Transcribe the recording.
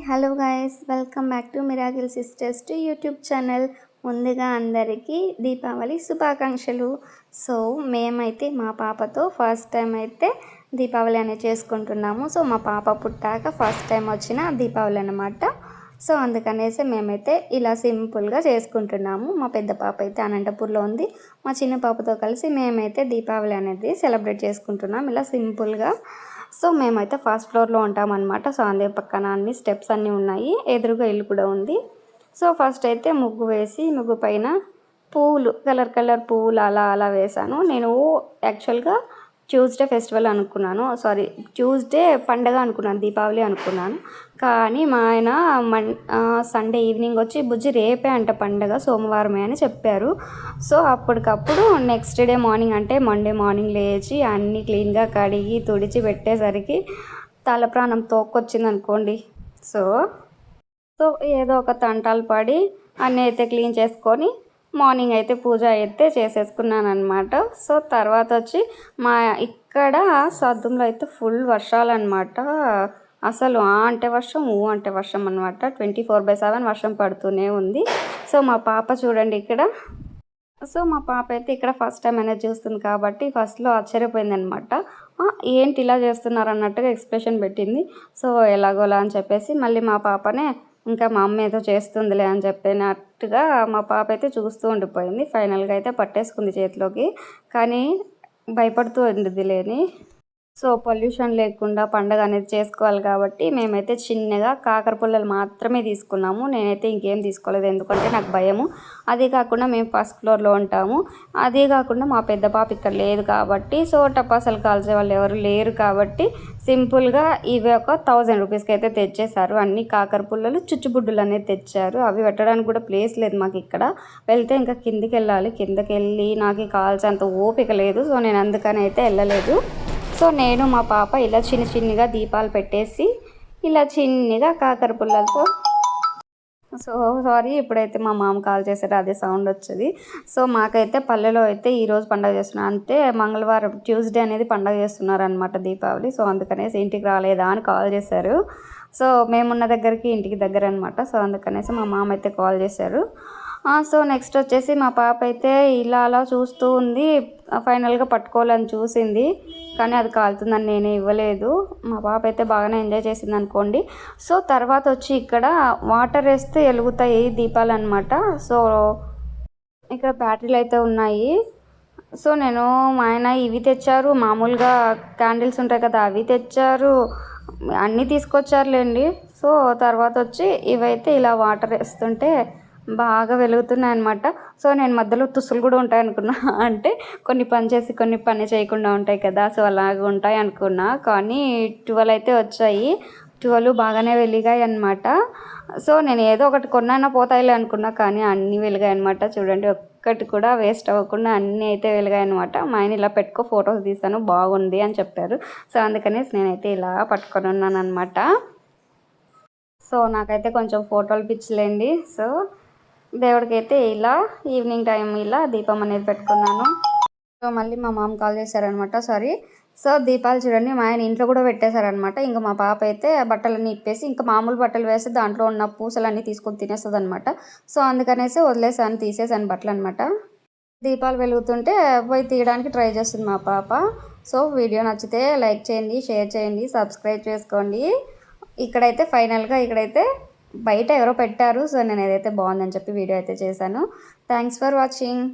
Hello guys welcome back to miracle sisters to YouTube channel. ముందుగా అందరికీ దీపావళి శుభాకాంక్షలు. So మేమైతే మా పాపతో ఫస్ట్ టైం అయితే దీపావళి అనేది చేసుకుంటున్నాము. సో మా పాప పుట్టాక ఫస్ట్ టైం వచ్చిన దీపావళి అనమాట సో అందుకనేసి మేమైతే ఇలా సింపుల్గా చేసుకుంటున్నాము. మా పెద్ద పాప అయితే అనంతపూర్లో ఉంది. మా చిన్న పాపతో కలిసి మేమైతే దీపావళి అనేది సెలబ్రేట్ చేసుకుంటున్నాం. ఇలా సింపుల్గా. సో మేమైతే ఫస్ట్ ఫ్లోర్లో ఉంటామన్నమాట. సో అందే పక్కన అన్ని స్టెప్స్ అన్నీ ఉన్నాయి. ఎదురుగా ఇల్లు కూడా ఉంది. సో ఫస్ట్ అయితే ముగ్గు వేసి ముగ్గు పైన పువ్వులు కలర్ కలర్ పువ్వులు అలా అలా వేశాను. నేను యాక్చువల్గా ట్యూస్డే ఫెస్టివల్ అనుకున్నాను. సారీ ట్యూస్డే పండగ అనుకున్నాను దీపావళి అనుకున్నాను. కానీ మా ఆయన మన్ సండే ఈవినింగ్ వచ్చి బుజ్జి రేపే అంట పండగ సోమవారమే అని చెప్పారు. సో అప్పటికప్పుడు నెక్స్ట్ డే మార్నింగ్ అంటే మండే మార్నింగ్ లేచి అన్నీ క్లీన్గా కడిగి తుడిచి పెట్టేసరికి తల ప్రాణం తోక్కొచ్చింది అనుకోండి సో సో ఏదో ఒక తంటాలు పడి అన్నీ అయితే క్లీన్ చేసుకొని మార్నింగ్ అయితే పూజ అయితే చేసేసుకున్నాను అనమాట సో తర్వాత వచ్చి మా ఇక్కడ సద్దుంలో అయితే ఫుల్ వర్షాలు అనమాట అసలు ఆ అంటే వర్షం ఊ అంటే వర్షం అనమాట ట్వంటీ ఫోర్ బై సెవెన్ వర్షం పడుతూనే ఉంది. సో మా పాప చూడండి ఇక్కడ. సో మా పాప అయితే ఇక్కడ ఫస్ట్ టైం అనేది చూస్తుంది కాబట్టి ఫస్ట్లో ఆశ్చర్యపోయింది అనమాట ఏంటి ఇలా చేస్తున్నారు? అన్నట్టుగా ఎక్స్ప్రెషన్ పెట్టింది. సో ఎలాగోలా అని చెప్పేసి మళ్ళీ మా పాపనే ఇంకా మా అమ్మ ఏదో చేస్తుందిలే అని చెప్పినట్టుగా మా పాప అయితే చూస్తూ ఉండిపోయింది. ఫైనల్గా అయితే పట్టేసుకుంది చేతిలోకి. కానీ భయపడుతూ ఉంది లేని సో పొల్యూషన్ లేకుండా పండగ అనేది చేసుకోవాలి కాబట్టి మేమైతే చిన్నగా కాకర పుల్లలు మాత్రమే తీసుకున్నాము. నేనైతే ఇంకేం తీసుకోలేదు. ఎందుకంటే నాకు భయము. అదే కాకుండా మేము ఫస్ట్ ఫ్లోర్లో ఉంటాము. అదే కాకుండా మా పెద్ద పాప ఇక్కడ లేదు కాబట్టి సో టపాసాలు కాల్చే వాళ్ళు ఎవరు లేరు కాబట్టి సింపుల్గా ఇవి ఒక థౌజండ్ రూపీస్కి అయితే తెచ్చేశారు. అన్ని కాకర పుల్లలు చుచ్చుబుడ్డులు అనేది తెచ్చారు. అవి పెట్టడానికి కూడా ప్లేస్ లేదు మాకు ఇక్కడ. వెళ్తే ఇంకా కిందికి వెళ్ళాలి కిందకి వెళ్ళి నాకు కాల్చేంత ఓపిక లేదు. సో నేను అందుకని అయితే వెళ్ళలేదు. సో నేను మా పాప ఇలా చిన్న చిన్నగా దీపాలు పెట్టేసి ఇలా చిన్నగా కాకర పుల్లలతో సో సారీ ఇప్పుడైతే మా మామ కాల్ చేశారు అదే సౌండ్ వచ్చేది. సో మాకైతే పల్లెలో అయితే ఈరోజు పండగ చేస్తున్నారు అంటే మంగళవారం ట్యూస్డే అనేది పండగ చేస్తున్నారు అనమాట దీపావళి. సో అందుకనేసి ఇంటికి రాలేదా అని కాల్ చేశారు. సో మేమున్న దగ్గరికి ఇంటికి దగ్గర అనమాట సో అందుకనేసి మా మామ అయితే కాల్ చేశారు. సో నెక్స్ట్ వచ్చేసి మా పాప అయితే ఇలా అలా చూస్తూ ఉంది. ఫైనల్గా పట్టుకోవాలని చూసింది. కానీ అది కాలుతుందని నేనే ఇవ్వలేదు. మా పాప అయితే బాగానే ఎంజాయ్ చేసింది అనుకోండి. సో తర్వాత వచ్చి ఇక్కడ వాటర్ వేస్తే వెలుగుతాయి దీపాలు అనమాట సో ఇక్కడ బ్యాటరీలు అయితే ఉన్నాయి. సో నేను మా ఆయన ఇవి తెచ్చారు. మామూలుగా క్యాండిల్స్ ఉంటాయి కదా అవి తెచ్చారు. అన్నీ తీసుకొచ్చారులేండి. సో తర్వాత వచ్చి ఇవైతే ఇలా వాటర్ వేస్తుంటే బాగా వెలుగుతున్నాయి అనమాట సో నేను మధ్యలో తుస్సులు కూడా ఉంటాయి అనుకున్నా అంటే కొన్ని పని చేసి కొన్ని పని చేయకుండా ఉంటాయి కదా సో అలాగే ఉంటాయి అనుకున్నా. కానీ ట్వెల్వ్ అయితే వచ్చాయి. ట్వెల్వ్ బాగానే వెలిగాయి అనమాట సో నేను ఏదో ఒకటి కొన్నాయినా పోతాయిలే అనుకున్నా కానీ అన్నీ వెలిగాయి అనమాట చూడండి ఒక్కటి కూడా వేస్ట్ అవ్వకుండా అన్నీ అయితే వెలిగాయి అనమాట మా ఆయన ఇలా పెట్టుకో ఫొటోస్ తీసాను బాగుంది అని చెప్పారు. సో అందుకనేసి నేనైతే ఇలా పట్టుకొని ఉన్నాను అనమాట సో నాకైతే కొంచెం ఫోటోలు పిచ్చలేండి. సో దేవుడికైతే ఇలా ఈవినింగ్ టైం ఇలా దీపం అనేది పెట్టుకున్నాను. సో మళ్ళీ మా మామ కాల్ చేశారనమాట సారీ. సో దీపాలు చూడండి మా ఆయన ఇంట్లో కూడా పెట్టేశారనమాట ఇంకా మా పాప అయితే బట్టలన్నీ ఇప్పేసి ఇంకా మామూలు బట్టలు వేసి దాంట్లో ఉన్న పూసలన్నీ తీసుకొని తినేస్తుంది అనమాట సో అందుకనేసి వదిలేసాను తీసేసాను బట్టలు అనమాట దీపాలు వెలుగుతుంటే పోయి తీయడానికి ట్రై చేస్తుంది మా పాప. సో వీడియో నచ్చితే లైక్ చేయండి షేర్ చేయండి సబ్స్క్రైబ్ చేసుకోండి. ఇక్కడైతే ఫైనల్గా ఇక్కడైతే బయట ఎవరో పెట్టారు సో నేను ఏదైతే బాగుందని చెప్పి వీడియో అయితే చేశాను. Thanks for watching